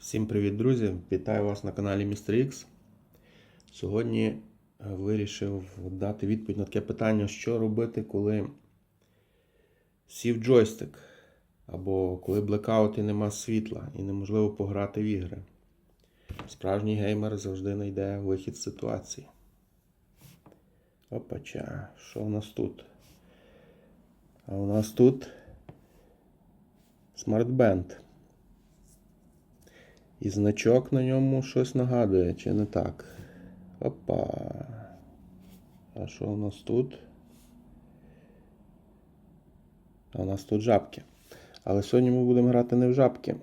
Всім привіт, друзі! Вітаю вас на каналі Mr. X. Сьогодні е, вирішив дати відповідь на таке питання, що робити, коли сів джойстик, або коли блекаут і нема світла, і неможливо пограти в ігри. Справжній геймер завжди знайде вихід з ситуації. Опача, що у нас тут? А у нас тут смартбенд. І значок на ньому щось нагадує, чи не так? Опа. А що у нас тут? А у нас тут жабки. Але сьогодні ми будемо грати не в жабки.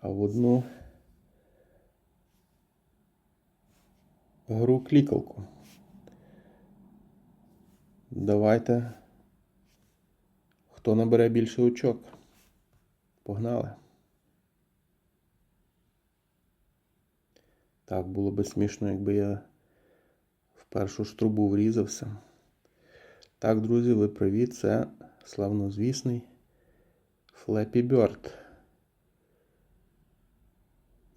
А в одну гру клікалку. Давайте. Хто набере більше очок? Погнали. Так, було би смішно, якби я в першу ж трубу врізався. Так, друзі, ви привіт, це славнозвісний Flappy Bird.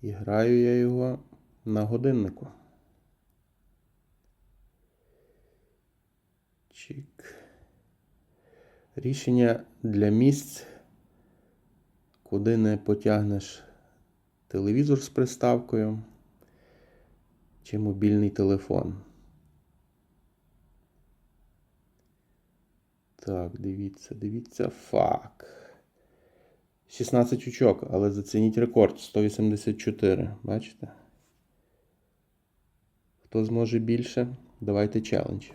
І граю я його на годиннику. Чик. Рішення для місць куди не потягнеш телевізор з приставкою чи мобільний телефон. Так, дивіться, дивіться, фак. 16 очок, але зацініть рекорд 184. Бачите? Хто зможе більше? Давайте челендж.